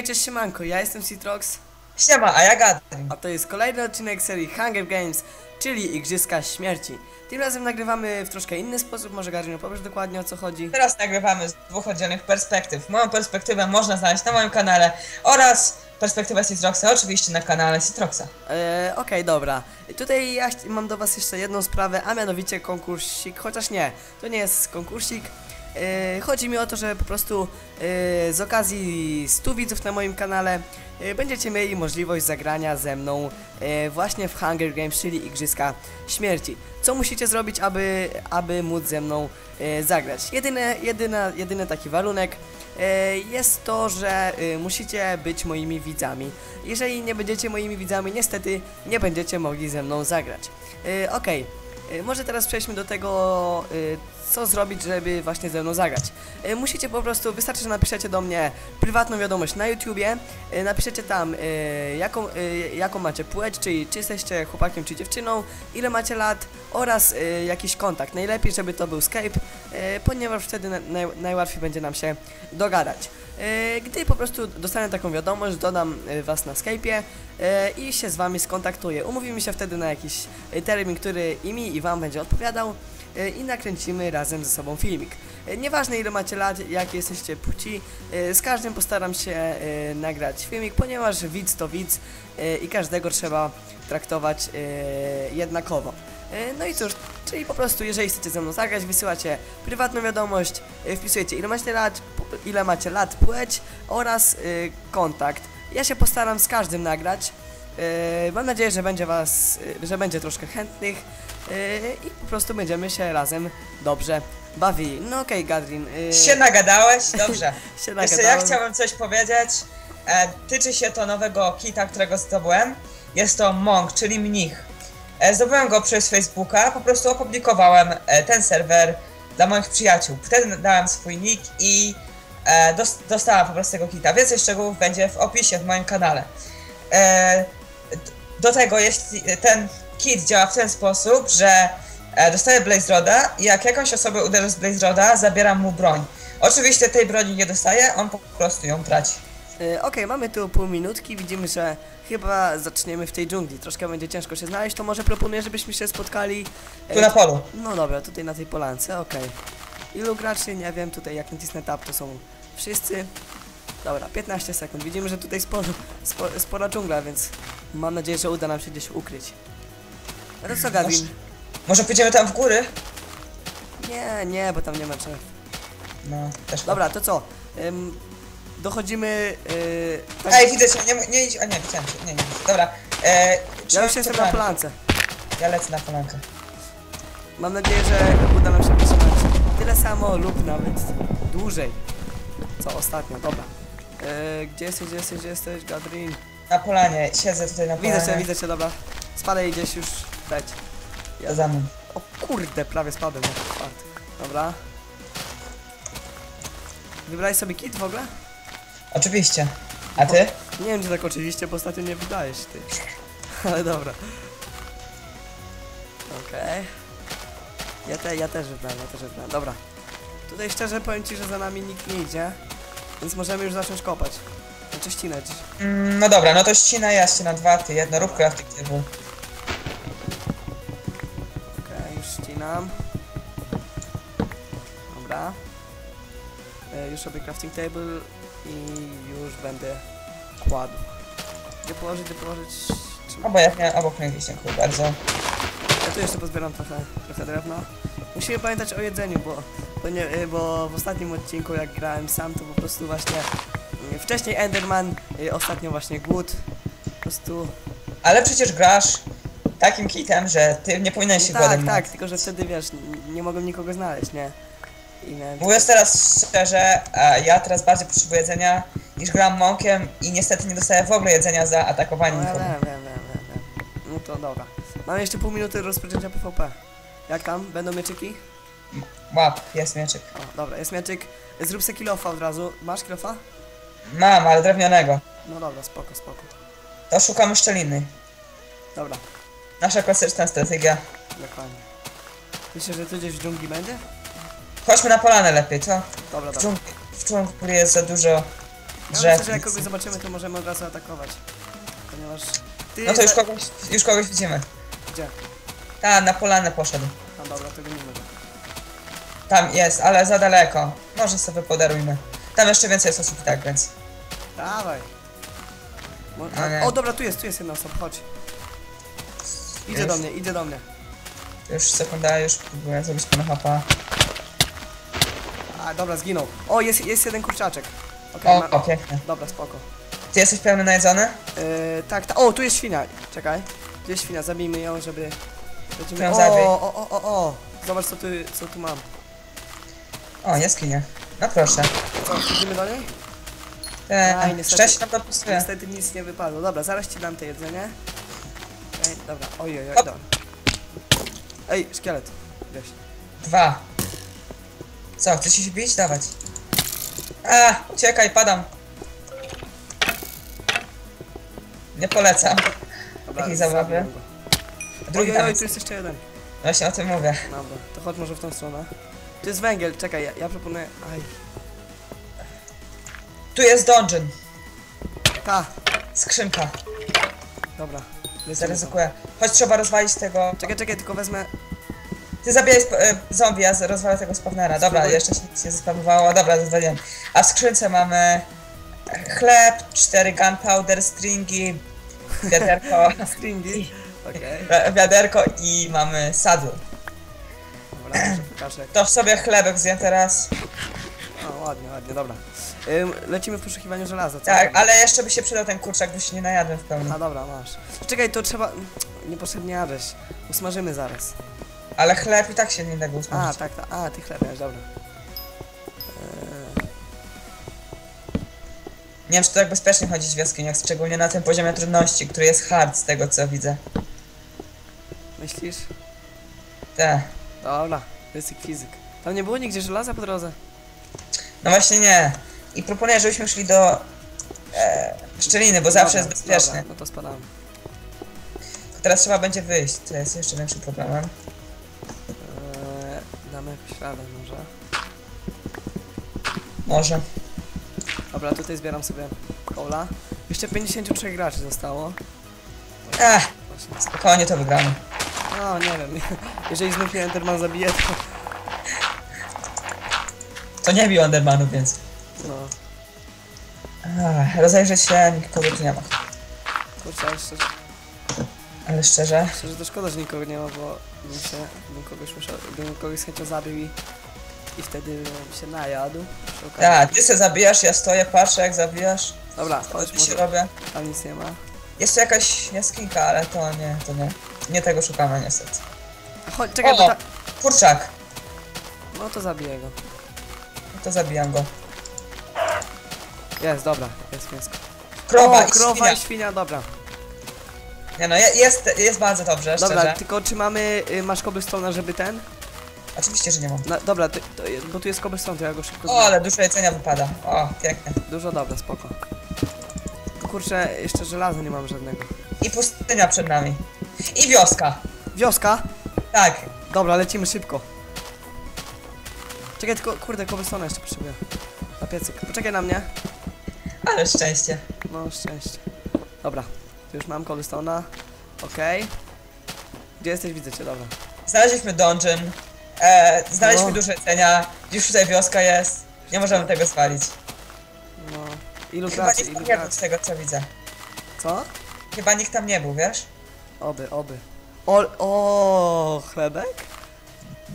Hej, cześć siemanko, ja jestem Citrox, Siema, a ja Gadrin. a to jest kolejny odcinek serii Hunger Games, czyli Igrzyska Śmierci. Tym razem nagrywamy w troszkę inny sposób, może Garino powiesz dokładnie o co chodzi? Teraz nagrywamy z dwóch oddzielnych perspektyw. Moją perspektywę można znaleźć na moim kanale oraz perspektywę Citroxa oczywiście na kanale Citroxa. Eee, okej, dobra. Tutaj ja mam do was jeszcze jedną sprawę, a mianowicie konkursik, chociaż nie, to nie jest konkursik. Eee, chodzi mi o to, że po prostu eee, z okazji 100 widzów na moim kanale eee, będziecie mieli możliwość zagrania ze mną właśnie w Hunger Games, czyli Igrzyska Śmierci. Co musicie zrobić, aby, aby móc ze mną zagrać? Jedyne, jedyna, jedyny taki warunek e, jest to, że e, musicie być moimi widzami. Jeżeli nie będziecie moimi widzami, niestety nie będziecie mogli ze mną zagrać. E, Okej, e, może teraz przejdźmy do tego, e, co zrobić, żeby właśnie ze mną zagrać. E, Musicie po prostu, wystarczy, że napiszecie do mnie prywatną wiadomość na YouTubie, e, napiszecie tam, e, jaką, e, jaką macie płeć, czyli czy jesteście chłopakiem czy dziewczyną, ile macie lat oraz e, jakiś kontakt. Najlepiej, żeby to był Skype, e, ponieważ wtedy na, naj, najłatwiej będzie nam się dogadać. E, Gdy po prostu dostanę taką wiadomość, dodam e, was na Skype'ie e, i się z wami skontaktuję. Umówimy się wtedy na jakiś termin, który i mi i wam będzie odpowiadał i nakręcimy razem ze sobą filmik. Nieważne ile macie lat, jakie jesteście płci, z każdym postaram się nagrać filmik, ponieważ widz to widz i każdego trzeba traktować jednakowo. No i cóż, czyli po prostu jeżeli chcecie ze mną zagrać, wysyłacie prywatną wiadomość, e, wpisujecie ile macie lat, ile macie lat, płeć oraz e, kontakt. Ja się postaram z każdym nagrać. E, Mam nadzieję, że będzie was, że będzie troszkę chętnych i po prostu będziemy się razem dobrze bawili. No okej, Gadrin. e, Się nagadałeś? Dobrze. się Jeszcze ja nagadałem. chciałem coś powiedzieć. E, tyczy się to nowego kita, którego zdobyłem. Jest to Monk, czyli mnich. E, zdobyłem go przez Facebooka, po prostu opublikowałem e, ten serwer dla moich przyjaciół. Wtedy dałem swój nick i e, dos dostałem po prostu tego kita. Więcej szczegółów będzie w opisie w moim kanale. Do tego, jeśli ten kit działa w ten sposób, że dostaję Blaze Roda i jak jakąś osobę uderzę z Blaze Roda, zabieram mu broń. Oczywiście tej broni nie dostaje, on po prostu ją traci. E, Okej, mamy tu pół minutki, widzimy, że chyba zaczniemy w tej dżungli. Troszkę będzie ciężko się znaleźć, to może proponuję, żebyśmy się spotkali. e, Tu na polu. No dobra, tutaj na tej polance, okej. Ilu graczy? Nie wiem, tutaj jak nacisnę tab to są wszyscy. Dobra, 15 sekund. Widzimy, że tutaj sporo, spo, spora dżungla, więc mam nadzieję, że uda nam się gdzieś ukryć. A to co, Gavin? Może pójdziemy tam w góry? Nie, nie, bo tam nie ma drzew. No, też. Dobra, to co? Ym, dochodzimy... Yy, tak, Ej, widzę cię, nie, nie idź, a nie, widziałem cię, nie, nie, dobra. E, ja już jestem na polance. Ja lecę na polankę. Mam nadzieję, że uda nam się wytrzymać tyle samo lub nawet dłużej. Co ostatnio, dobra. Yy, gdzie jesteś, gdzie jesteś, gdzie jesteś, Gadrin? Na polanie, siedzę tutaj na polanie. Widzę cię, widzę cię, dobra. Spadaj gdzieś już, leć. To za mną. O kurde, prawie spadłem. Dobra. Wybrałeś sobie kit w ogóle? Oczywiście. A ty? Nie wiem, czy tak oczywiście, bo ostatnio nie wydajesz ty. Ale dobra. Okej. Ja, te, ja też wybrałem, ja też wybrałem. Dobra. Tutaj szczerze powiem ci, że za nami nikt nie idzie. Więc możemy już zacząć kopać. Znaczy ścinać. Mm, no dobra, no to ścina ja, ścina dwa, ty jedno, rób crafting table. Okej, już ścinam. Dobra. E, już robię crafting table i już będę kładł. Gdzie położyć, gdzie położyć? Czy... Obojętnie, miałem obok mnie gdzieś, dziękuję bardzo. Ja tu jeszcze pozbieram trochę, trochę drewna. Musimy pamiętać o jedzeniu, bo, bo, nie, y, bo w ostatnim odcinku jak grałem sam, to po prostu właśnie y, wcześniej Enderman, y, ostatnio właśnie głód. Po prostu. Ale przecież grasz takim kitem, że ty nie powinieneś się tak, głodem tak, martwić. tylko że wtedy wiesz, n- nie mogłem nikogo znaleźć, nie? Mówiąc teraz szczerze, ja teraz bardziej potrzebuję jedzenia niż gram monkiem i niestety nie dostaję w ogóle jedzenia za atakowanie No, nikogo. wiem, wiem, wiem. No to dobra. Mam jeszcze pół minuty rozpoczęcia PvP. Jak tam? Będą mieczyki? Łap, jest mieczyk. O, dobra, jest mieczyk. Zrób se kilofa od razu. Masz kilofa? Mam, ale drewnianego. No dobra, spoko, spoko. To szukamy szczeliny. Dobra, Nasza klasyczna strategia. dokładnie. Myślę, że tu gdzieś w dżungli będzie? Chodźmy na polanę lepiej, co? Dobra, dobra. w dżungli jest za dużo myślę, drzew. że jak kogoś zobaczymy, to możemy od razu atakować. Ponieważ... Ty No to już kogoś, już kogoś widzimy. Gdzie? Ta, na polanę poszedł. A dobra, to gonimy go. Tam jest, ale za daleko. Może sobie podarujmy. Tam jeszcze więcej jest osób i tak, więc... Dawaj. Mo- A nie. O dobra, tu jest, tu jest jedna osoba, chodź. Idzie Już? do mnie, idzie do mnie. Już sekunda, już próbuję zrobić pana hapa. A dobra, zginął. O, jest, jest jeden kurczaczek. Okej, O, ma... o, pięknie. Dobra, spoko. Ty jesteś pełny najedzony? Yy, tak, ta... o, tu jest świnia. Czekaj. Tu jest świnia, zabijmy ją, żeby... Będziemy... ją O, zabij. o, o, o, o. Zobacz co tu, co tu mam. O, jaskinie. No proszę. Co, idziemy do niej? Aj, niestety. szczęście nam dopustuje. Niestety nic nie wypadło. Dobra, zaraz ci dam te jedzenie. Ej, dobra, oj, oj, Hop. dobra. Ej, szkielet. Dwa. Co, chcesz się bić? Dawać. A, uciekaj, padam. Nie polecam. Takiej zabawy. Drugi tam tu jest jeszcze jeden. Właśnie o tym mówię. Dobra, to chodź może w tą stronę. Tu jest węgiel, czekaj, ja, ja proponuję... Aj, Tu jest dungeon. ta, Skrzynka. dobra. lecimy tam. Zaryzykuję. Chodź, trzeba rozwalić tego... Czekaj, czekaj, tylko wezmę... Ty zabijaj e, zombie, ja rozwalę tego spawnera. Dobra, jeszcze się nic nie zespawnowało. Dobra, rozwaliłem. A w skrzynce mamy chleb, cztery gunpowder, stringi, wiaderko, Stringi. Wi- wiaderko i mamy sadł. dobra, pokażę. To w sobie chlebek zjem teraz. O, ładnie, ładnie, dobra. Ym, lecimy w poszukiwaniu żelaza, co? Tak, ale jeszcze by się przydał ten kurczak, bo się nie najadłem w pełni. A dobra, masz. Czekaj, to trzeba... Niepotrzebnie jadłeś. Usmażymy zaraz. Ale chleb i tak się nie da go A, tak, tak. A, ty chleb miałeś, dobra. Eee, Nie wiem, czy to tak bezpiecznie chodzić w jaskiniach, szczególnie na tym poziomie trudności, który jest hard z tego co widzę. myślisz? Te. Dobra, ryzyk fizyk. Tam nie było nigdzie żelaza po drodze? No właśnie nie. I proponuję, żebyśmy szli do e, szczeliny, bo zawsze Dobra, jest bezpiecznie. Dobra, no to spadamy. Teraz trzeba będzie wyjść, to jest jeszcze większym problemem. Damy jakoś radę może. Może. Dobra, tutaj zbieram sobie kola. Jeszcze 53 graczy zostało. Ech, Właśnie. spokojnie to wygramy. No, nie wiem. Jeżeli znów mnie Enderman zabije, to... To nie bił Endermanów, więc. No, Ach, rozejrzeć się, nikogo tu nie ma. kurczę, szczerze, Ale szczerze. szczerze to szkoda, że nikogo nie ma, bo bym się, bym kogoś musiał, bym kogoś z chęcią zabił i, i wtedy bym się najadł. Tak, ty se zabijasz, ja stoję, patrzę jak zabijasz. Dobra, chodź, Chodź, się może robię. tam nic nie ma. Jest tu jakaś jaskinka, ale to nie, to nie. Nie tego szukamy niestety. Chodź, czekaj, O! bo ta... Kurczak. No to zabiję go. No to zabijam go. Jest, dobra, jest mięsko. Krowa o, i krowa świnia. i świnia, dobra. Nie no, je- jest, jest bardzo dobrze, Dobra, szczerze. tylko czy mamy, y, masz cobblestone, żeby ten? Oczywiście, że nie mam. Na, dobra, to, bo tu jest cobblestone, to ja go szybko O, zbiorę. ale dużo jedzenia wypada. O, pięknie. Dużo, dobra, spoko. Kurczę, jeszcze żelaza nie mam żadnego. I pustynia przed nami. I wioska. Wioska? Tak. Dobra, lecimy szybko. Czekaj, tylko, kurde, cobblestone jeszcze potrzebuję. Na piecyk. Poczekaj na mnie. Ale szczęście. No, szczęście. Dobra, tu już mam cobblestone'a. Okej. Gdzie jesteś? Widzę cię, dobra. Znaleźliśmy dungeon. E, znaleźliśmy No. dużo jedzenia. Już tutaj wioska jest. Nie możemy tego zwalić. No. Ilu Chyba graczy, nikt tam nie był z tego co widzę. Co? Chyba nikt tam nie był, wiesz? Oby, oby. O, o, chlebek?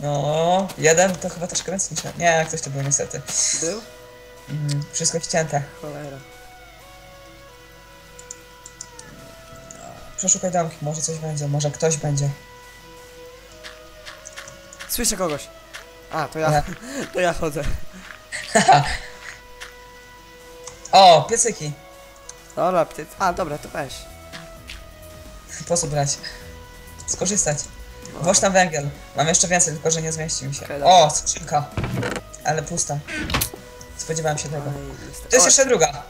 No, jeden to chyba więcej niż... Nie, ktoś to był niestety. Był? Mhm, wszystko ścięte. Cholera. Przeszukaj domki, może coś będzie, może ktoś będzie. Słyszę kogoś. A, to ja, Nie. to ja chodzę. O, piecyki. Dobra, pty... A, dobra, to weź. Po co brać? Skorzystać. Włoż tam węgiel. Mam jeszcze więcej, tylko że nie zmieści mi się. Dobra. O, skrzynka. Ale pusta. Spodziewałem się tego. Niestety. To jest jeszcze druga.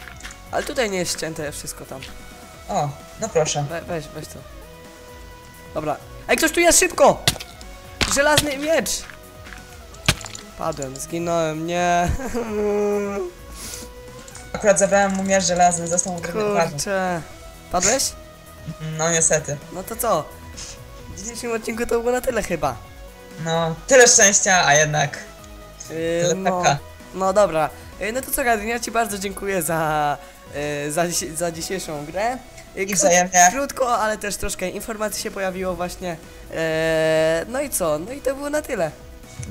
Ale tutaj nie jest ścięte wszystko tam. O, no proszę. We, weź, weź to. Dobra. Ej, ktoś tu jest szybko! Żelazny miecz! Padłem, zginąłem, nie. Akurat zabrałem mu miecz żelazny, został mu bardzo. Kurczę. Padłeś? No niestety. No to co? W dzisiejszym odcinku to było na tyle chyba. No, tyle szczęścia, a jednak Yy, tyle no, no dobra. Yy, no to co, Gadrin, ja Ci bardzo dziękuję za, yy, za, za dzisiejszą grę. I wzajemnie. Krótko, ale też troszkę informacji się pojawiło właśnie. Yy, no i co? No i to było na tyle.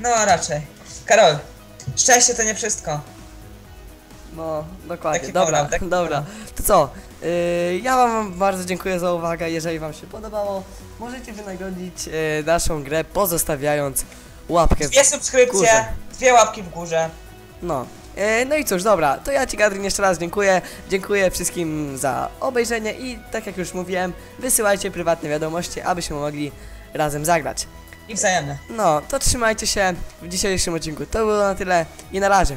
No raczej. Karol, szczęście to nie wszystko. No, dokładnie. Taki dobra, moral, taki dobra. To co? Yy, ja wam bardzo dziękuję za uwagę. Jeżeli wam się podobało, możecie wynagrodzić yy, naszą grę pozostawiając łapkę w Dwie subskrypcje, Górze. dwie łapki w górze. No. E, No i cóż, dobra, to ja Ci Gadrin jeszcze raz dziękuję. Dziękuję wszystkim za obejrzenie i tak jak już mówiłem, wysyłajcie prywatne wiadomości, abyśmy mogli razem zagrać. I wzajemne. No, to trzymajcie się w dzisiejszym odcinku. To było na tyle i na razie.